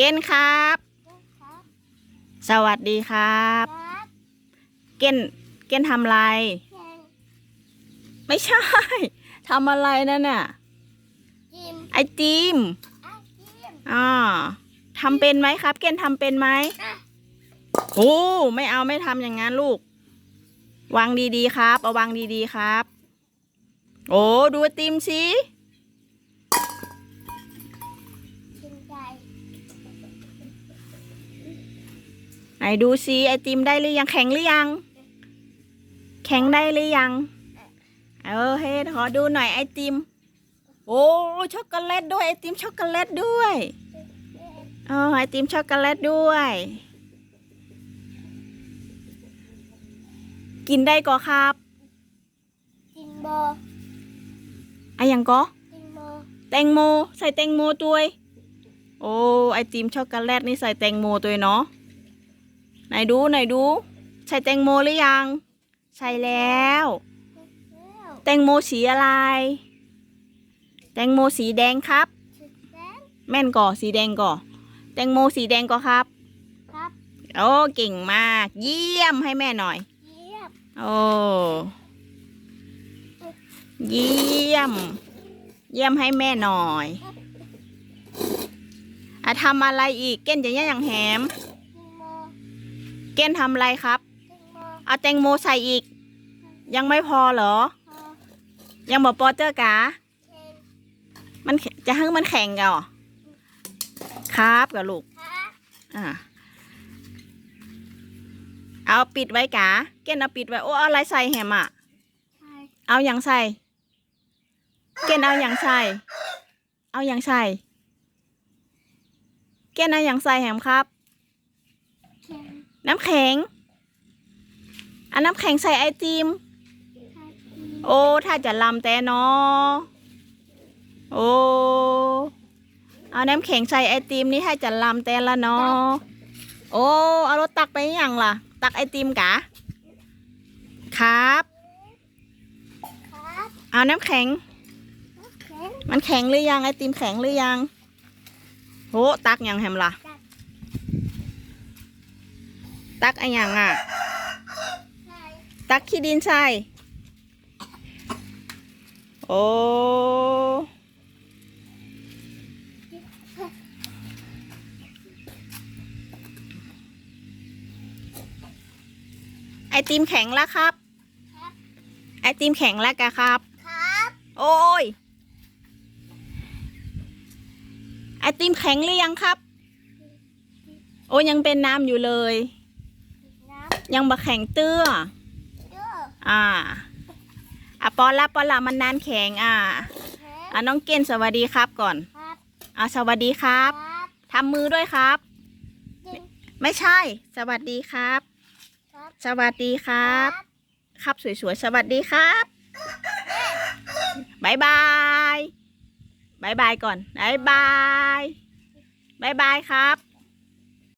เกณฑ์ครับครับ สวัสดีครับครับเกณฑ์เกณฑ์ทำอะไรแข่งไม่ใช่ทำอะไรนั่นน่ะจิมไอติมอาจิมอ่าทำเป็นไหมครับ เกณฑ์ทำเป็นไหมอะโอ้ไม่เอาไม่ทำอย่างนั้นลูก วางดีๆครับ เอาวางดีๆครับ โอ้ดูไอติมสิ ดูสิไอติมได้หรือยังแข็งหรือยัง แข็งได้หรือยัง เออเฮ้ขอดูหน่อยไอติม โอ้ช็อกโกแลตด้วยไอติมช็อกโกแลตด้วยอ๋อไอติมช็อกโกแลตด้วย กินได้ก็ครับจิมโบอะยังก็จิมโบแตงโมใส่แตงโมตัวยโอ้ไอติมช็อกโกแลตนี่ใส่แตงโมตัวยเนาะ ไหนดูไหนดูใส่แตงโมหรือยัง ใช่แล้วแล้ว แตงโมสีอะไร แตงโมสีแดงครับชุดแดงแม่นก่อสีแดงก่อ แตงโมสีแดงก่อครับ ครับ โอ้เก่งมาก เยี่ยมให้แม่หน่อย เยียบโอ้เยี่ยม เยี่ยมให้แม่หน่อยอะทำอะไรอีกเก้นจะย่างแหมจิมโบ เก้นทำอะไรครับจิมโบเอาแตงโมใส่อีก ยังไม่พอเหรอพอยังบอกปอเจอร์กาเข่งมันแขจะให้มันแข่งกันเหรอครับกับลูกครับอ่า เอาปิดไว้กา เก้นเอาปิดไว้ โอ้เอาอะไรใส่แฮมอะใช่เอาอย่างใส่ เก้นเอาอย่างใส่ เอาอย่างใส่ เก้นเอาอย่างใส่แฮมครับเข่ง น้ำแข็งอันน้ำแข็งใส่ไอติมครับโอ้ ถ้าจะลำแต่เนาะโอ้ เอาน้ำแข็งใส่ไอติมนี่ถ้าจะลำแต่ละเนาะโอ้ เอารถตักไปยังล่ะ ตักไอติมกะ ครับครับเอาน้ำแข็งเข่งมันแข็งหรือยังไอติมแข็งหรือยัง โห ตักยังแฮมล่ะ ตักไอยังอะใช่ตักขี้ดินใส่โอ้ไอติมแข็งแล้วครับครับ ไอติมแข็งแล้วกะครับ ครับ โอ้ย ไอติมแข็งหรือยังครับ โอ้ยังเป็นน้ำอยู่เลยน้ ยังบะแข็งเตื้อำเยอะอ่าอะปอนละปอนละมันนานแข็งอ่าแข็อะน้องเกณฑ์สวัสดีครับก่อนครับอะสวัสดีครับครับทำมือด้วยครับจริงไม่ใช่ สวัสดีครับครับ สวัสดีครับ ครับสวยๆสวัสดีครับบายบายบายบายก่อนบายบายบายบายครับ